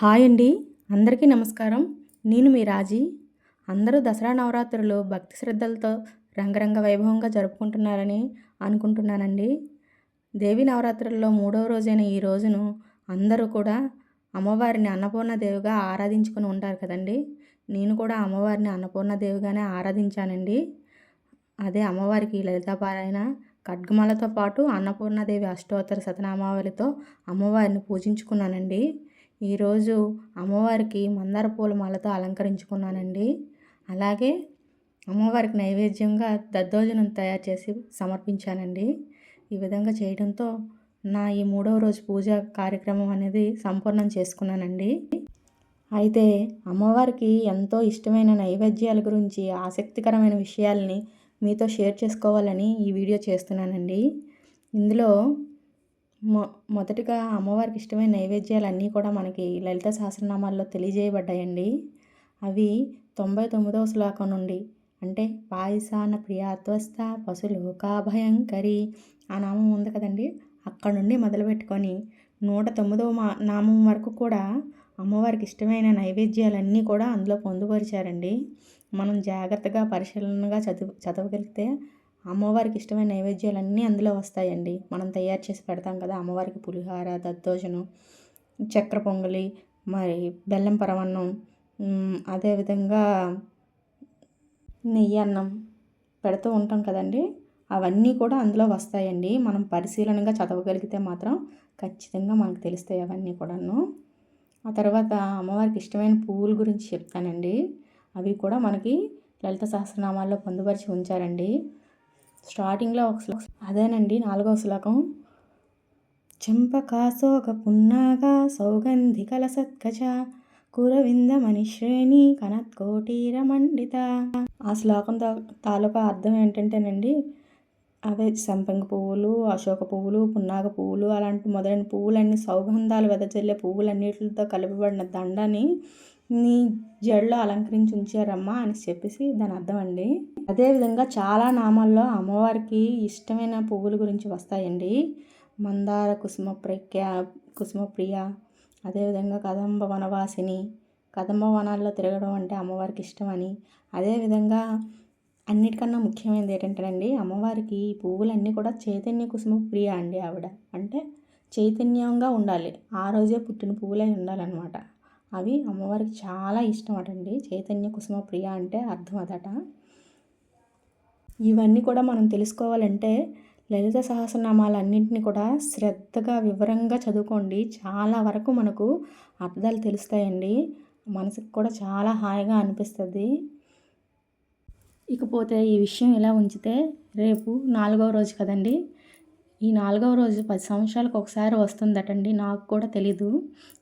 Hi అండి. అందరికీ నమస్కారం. నేను మీ రాజీ. అందరూ దసరా నవరాత్రులు భక్తి శ్రద్ధలతో రంగరంగ వైభవంగా జరుపుకుంటున్నారని అనుకుంటున్నానండి. దేవి నవరాత్రుల్లో మూడవ రోజైన ఈ రోజును అందరూ కూడా అమ్మవారిని అన్నపూర్ణ దేవిగా ఆరాధించుకొని ఉంటారు కదండి. నేను కూడా అమ్మవారిని అన్నపూర్ణ దేవిగానే ఆరాధించానండి. అదే అమ్మవారికి లలితాపారాయణ ఖడ్గమాలతో పాటు అన్నపూర్ణాదేవి అష్టోత్తర శతనామావళితో అమ్మవారిని పూజించుకున్నానండి. ఈరోజు అమ్మవారికి మందార పూల మాలతో అలంకరించుకున్నానండి. అలాగే అమ్మవారికి నైవేద్యంగా దద్దోజనం తయారు చేసి సమర్పించానండి. ఈ విధంగా చేయడంతో నా ఈ మూడవ రోజు పూజ కార్యక్రమం అనేది సంపూర్ణం చేసుకున్నానండి. అయితే అమ్మవారికి ఎంతో ఇష్టమైన నైవేద్యాల గురించి ఆసక్తికరమైన విషయాల్ని మీతో షేర్ చేసుకోవాలని ఈ వీడియో చేస్తున్నానండి. ఇందులో మొ మొదటిగా అమ్మవారికి ఇష్టమైన నైవేద్యాలన్నీ కూడా మనకి లలిత సహస్రనామాల్లో తెలియజేయబడ్డాయండి. అవి తొంభై తొమ్మిదవ శ్లోకం నుండి అంటే పాయసాన ప్రియాత్వస్థ పశులోకాభయంకరి ఆ నామం ఉంది కదండి. అక్కడ నుండి మొదలుపెట్టుకొని నూట తొమ్మిదవ మా నామం వరకు కూడా అమ్మవారికి ఇష్టమైన నైవేద్యాలన్నీ కూడా అందులో పొందుపరిచారండి. మనం జాగ్రత్తగా పరిశీలనగా చదువు చదవగలిగితే అమ్మవారికి ఇష్టమైన నైవేద్యాలన్నీ అందులో వస్తాయండి. మనం తయారు చేసి పెడతాం కదా అమ్మవారికి పులిహార దద్దోజనం చక్కెర పొంగలి మరి బెల్లం పరమన్నం అదేవిధంగా నెయ్యి అన్నం పెడుతూ ఉంటాం కదండి. అవన్నీ కూడా అందులో వస్తాయండి. మనం పరిశీలనగా చదవగలిగితే మాత్రం ఖచ్చితంగా మనకు తెలుస్తాయి అవన్నీ కూడాను. ఆ తర్వాత అమ్మవారికి ఇష్టమైన పువ్వుల గురించి చెప్తానండి. అవి కూడా మనకి లలిత సహస్రనామాల్లో పొందుపరిచి ఉంచారండి. స్టార్టింగ్లో ఒక శ్లోకం. అదేనండి నాలుగవ శ్లోకం. చంపకాశోక పున్నాగ సౌగంధి కలసత్కచ కురవింద మణిశ్రేణి కనత్కోటీర మండిత. ఆ శ్లోకం తాలూకా అర్థం ఏంటంటేనండి అవే సంపంగి పువ్వులు అశోక పువ్వులు పున్నాగ పువ్వులు అలాంటి మొదలైన పువ్వులన్నీ సౌగంధాలు వెదజల్లే పువ్వులన్నిటితో కలిపబడిన దండని నీ జడలో అలంకరించి ఉంచారమ్మా అని చెప్పేసి దాని అర్థం అండి. అదేవిధంగా చాలా నామాల్లో అమ్మవారికి ఇష్టమైన పువ్వుల గురించి వస్తాయండి. మందార కుసుమ ప్రఖ్య కుసుమప్రియ అదేవిధంగా కదంబ వనవాసిని కదంబ వనాల్లో తిరగడం అంటే అమ్మవారికి ఇష్టమని. అదేవిధంగా అన్నిటికన్నా ముఖ్యమైనది ఏంటంటేనండి అమ్మవారికి ఈ పువ్వులన్నీ కూడా చైతన్య కుసుమ ప్రియ అండి ఆవిడ. అంటే చైతన్యంగా ఉండాలి. ఆ రోజే పుట్టిన పువ్వులై ఉండాలన్నమాట. అవి అమ్మవారికి చాలా ఇష్టం అటండి చైతన్య కుసుమ ప్రియ అంటే అర్థం అదట. ఇవన్నీ కూడా మనం తెలుసుకోవాలంటే లలిత సహస్రనామాలన్నింటినీ కూడా శ్రద్ధగా వివరంగా చదువుకోండి. చాలా వరకు మనకు అర్థాలు తెలుస్తాయండి. మనసుకు కూడా చాలా హాయిగా అనిపిస్తుంది. ఇకపోతే ఈ విషయం ఇలా ఉంచితే రేపు నాలుగవ రోజు కదండి. ఈ నాలుగవ రోజు పది సంవత్సరాలకు ఒకసారి వస్తుందటండి. నాకు కూడా తెలీదు.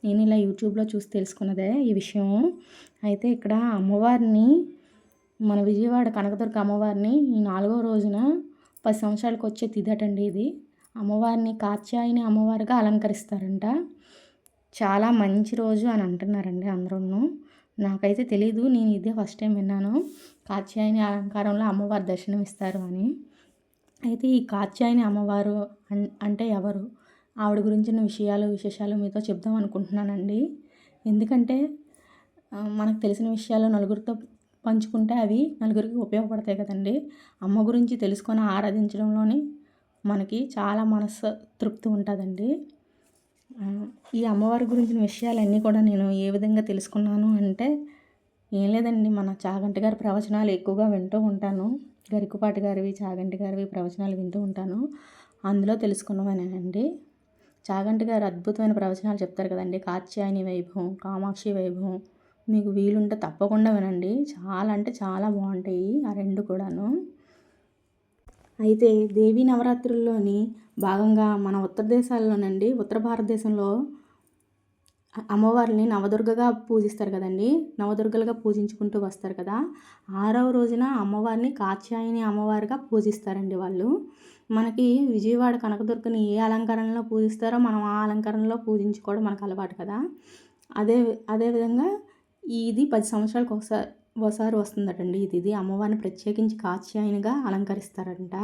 నేను ఇలా యూట్యూబ్లో చూసి తెలుసుకున్నదే ఈ విషయం. అయితే ఇక్కడ అమ్మవారిని మన విజయవాడ కనకదుర్గ అమ్మవారిని ఈ నాలుగవ రోజున పది సంవత్సరాలకు వచ్చే తిదటండి ఇది. అమ్మవారిని కాత్యాయని అమ్మవారిగా అలంకరిస్తారంట. చాలా మంచి రోజు అని అంటున్నారండి అందరూ నాకైతే తెలీదు. నేను ఇదే ఫస్ట్ టైం విన్నాను. కాత్యాయని అలంకారంలో అమ్మవారి దర్శనం ఇస్తారు అని. అయితే ఈ కాత్యాయని అమ్మవారు అంటే ఎవరు? ఆవిడ గురించిన విషయాలు విశేషాలు మీతో చెప్దాం అనుకుంటున్నానండి. ఎందుకంటే మనకు తెలిసిన విషయాలు నలుగురితో పంచుకుంటే అవి నలుగురికి ఉపయోగపడతాయి కదండి. అమ్మ గురించి తెలుసుకొని ఆరాధించడంలోనే మనకి చాలా మనస్సు తృప్తి ఉంటుందండి. ఈ అమ్మవారి గురించిన విషయాలన్నీ కూడా నేను ఏ విధంగా తెలుసుకున్నాను అంటే ఏం లేదండి మన చాగంటి గారి ప్రవచనాలు ఎక్కువగా వింటూ ఉంటాను. గరికుపాటి గారివి చాగంటి గారివి ప్రవచనాలు వింటూ ఉంటాను. అందులో తెలుసుకున్నవనేనండి. చాగంటి గారు అద్భుతమైన ప్రవచనాలు చెప్తారు కదండి. కాత్యాయని వైభవం కామాక్షి వైభవం మీకు వీలుంటే తప్పకుండా వినండి. చాలా అంటే చాలా బాగుంటాయి ఆ రెండు కూడాను. అయితే దేవీ నవరాత్రుల్లోని భాగంగా మన ఉత్తర దేశాల్లోనండి ఉత్తర భారతదేశంలో అమ్మవారిని నవదుర్గగా పూజిస్తారు కదండి. నవదుర్గలుగా పూజించుకుంటూ వస్తారు కదా. ఆరవ రోజున అమ్మవారిని కాత్యాయని అమ్మవారిగా పూజిస్తారండి వాళ్ళు. మనకి విజయవాడ కనకదుర్గని ఏ అలంకరణలో పూజిస్తారో మనం ఆ అలంకరణలో పూజించుకోవడం మనకు అలవాటు కదా. అదే అదేవిధంగా ఇది పది సంవత్సరాలకు ఒకసారి ఒకసారి వస్తుందటండి ఇది. ఇది అమ్మవారిని ప్రత్యేకించి కాత్యాయనిగా అలంకరిస్తారంట.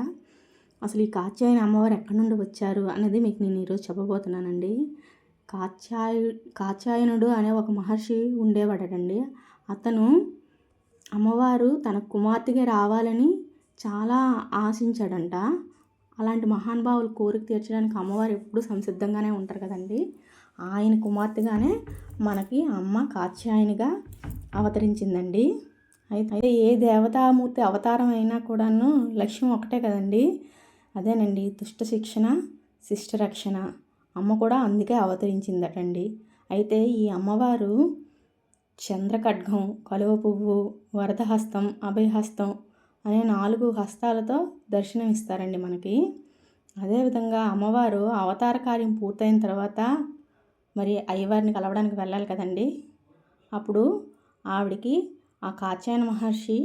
అసలు ఈ కాత్యాయని అమ్మవారు ఎక్కడి నుండి వచ్చారు అనేది మీకు నేను ఈరోజు చెప్పబోతున్నానండి. కాచాయు కాచాయనుడు అనే ఒక మహర్షి ఉండేవాడటండి. అతను అమ్మవారు తన కుమార్తెగా రావాలని చాలా ఆశించాడంట. అలాంటి మహానుభావులు కోరిక తీర్చడానికి అమ్మవారు ఎప్పుడూ సంసిద్ధంగానే ఉంటారు కదండి. ఆయన కుమార్తెగానే మనకి అమ్మ కాత్యాయనిగా అవతరించిందండి. అయితే ఏ దేవతామూర్తి అవతారం అయినా కూడాను లక్ష్యం ఒకటే కదండి. అదేనండి దుష్ట శిక్షణ శిష్ట రక్షణ. అమ్మ కూడా అందుకే అవతరించిందటండి. అయితే ఈ అమ్మవారు చంద్రఖడ్గం కలువ పువ్వు వరదహస్తం అభయహస్తం అనే నాలుగు హస్తాలతో దర్శనమిస్తారండి మనకి. అదేవిధంగా అమ్మవారు అవతార కార్యం పూర్తయిన తర్వాత మరి అయ్యవారిని కలవడానికి వెళ్ళాలి కదండి. అప్పుడు ఆవిడికి ఆ కాచాయన మహర్షి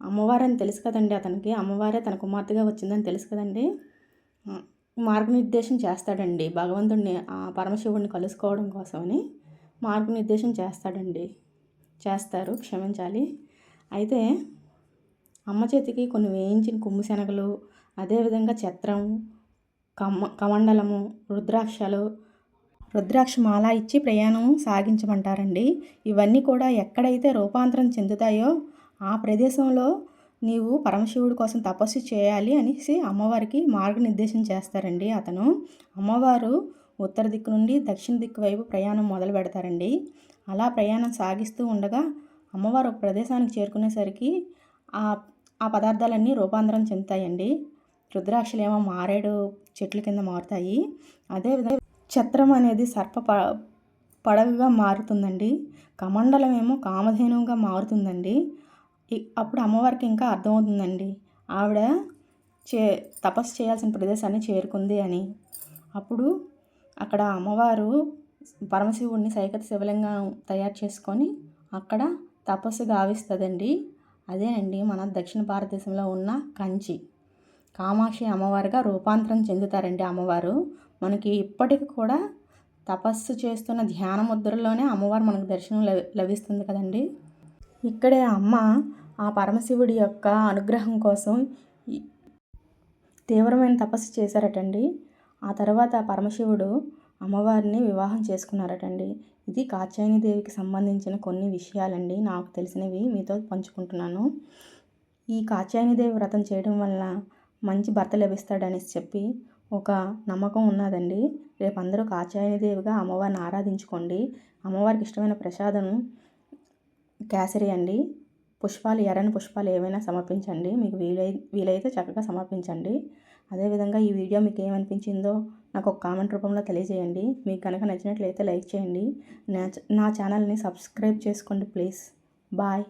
అమ్మవారని తెలుసు కదండి అతనికి. అమ్మవారే తన కుమార్తెగా వచ్చిందని తెలుసు కదండి. మార్గనిర్దేశం చేస్తాడండి. భగవంతుడిని ఆ పరమశివుడిని కలుసుకోవడం కోసమని మార్గనిర్దేశం చేస్తాడండి. చేస్తారు క్షమించాలి. అయితే అమ్మ చేతికి కొన్ని వేయించిన కొమ్ము శనగలు అదేవిధంగా ఛత్రం కమ్మ కమండలము రుద్రాక్షలు రుద్రాక్ష మాల ఇచ్చి ప్రయాణం సాగించమంటారండి. ఇవన్నీ కూడా ఎక్కడైతే రూపాంతరం చెందుతాయో ఆ ప్రదేశంలో నీవు పరమశివుడి కోసం తపస్సు చేయాలి అనేసి అమ్మవారికి మార్గనిర్దేశం చేస్తారండి అతను. అమ్మవారు ఉత్తర దిక్కు నుండి దక్షిణ దిక్కు వైపు ప్రయాణం మొదలు పెడతారండి. అలా ప్రయాణం సాగిస్తూ ఉండగా అమ్మవారు ఒక ప్రదేశానికి చేరుకునేసరికి ఆ ఆ పదార్థాలన్నీ రూపాంతరం చెందుతాయండి. రుద్రాక్షలు ఏమో మారేడు చెట్ల కింద మారుతాయి. అదేవిధంగా ఛత్రం అనేది సర్ప ప పడవగా మారుతుందండి. కమండలం ఏమో కామధేనువుగా మారుతుందండి. అప్పుడు అమ్మవారికి ఇంకా అర్థమవుతుందండి. ఆవిడ చే తపస్సు చేయాల్సిన ప్రదేశాన్ని చేరుకుంది అని. అప్పుడు అక్కడ అమ్మవారు పరమశివుడిని సైకత శివలింగం తయారు చేసుకొని అక్కడ తపస్సు గావిస్తుందండి. అదేనండి మన దక్షిణ భారతదేశంలో ఉన్న కంచి. కామాక్షి అమ్మవారుగా రూపాంతరం చెందుతారండి అమ్మవారు. మనకి ఇప్పటికి కూడా తపస్సు చేస్తున్న ధ్యాన ముద్రలోనే అమ్మవారు మనకు దర్శనం లభిస్తుంది కదండి. ఇక్కడే అమ్మ ఆ పరమశివుడి యొక్క అనుగ్రహం కోసం తీవ్రమైన తపస్సు చేశారటండి. ఆ తర్వాత పరమశివుడు అమ్మవారిని వివాహం చేసుకున్నారటండి. ఇది కాచాయని దేవికి సంబంధించిన కొన్ని విషయాలండి. నాకు తెలిసినవి మీతో పంచుకుంటున్నాను. ఈ కాచాయని దేవి వ్రతం చేయడం వల్ల మంచి భర్త లభిస్తాడని చెప్పి ఒక నమ్మకం ఉన్నదండి. రేపు అందరూ కాచాయని దేవిగా అమ్మవారిని ఆరాధించుకోండి. అమ్మవారికి ఇష్టమైన ప్రసాదం కేసరి అండి. పుష్పాలు ఎర్రని పుష్పాలు ఏవైనా సమర్పించండి. మీకు వీలై వీలైతే చక్కగా సమర్పించండి. అదేవిధంగా ఈ వీడియో మీకు ఏమనిపించిందో నాకు ఒక కామెంట్ రూపంలో తెలియజేయండి. మీకు కనుక నచ్చినట్లయితే లైక్ చేయండి. నా నా ఛానల్ని సబ్స్క్రైబ్ చేసుకోండి ప్లీజ్. బాయ్.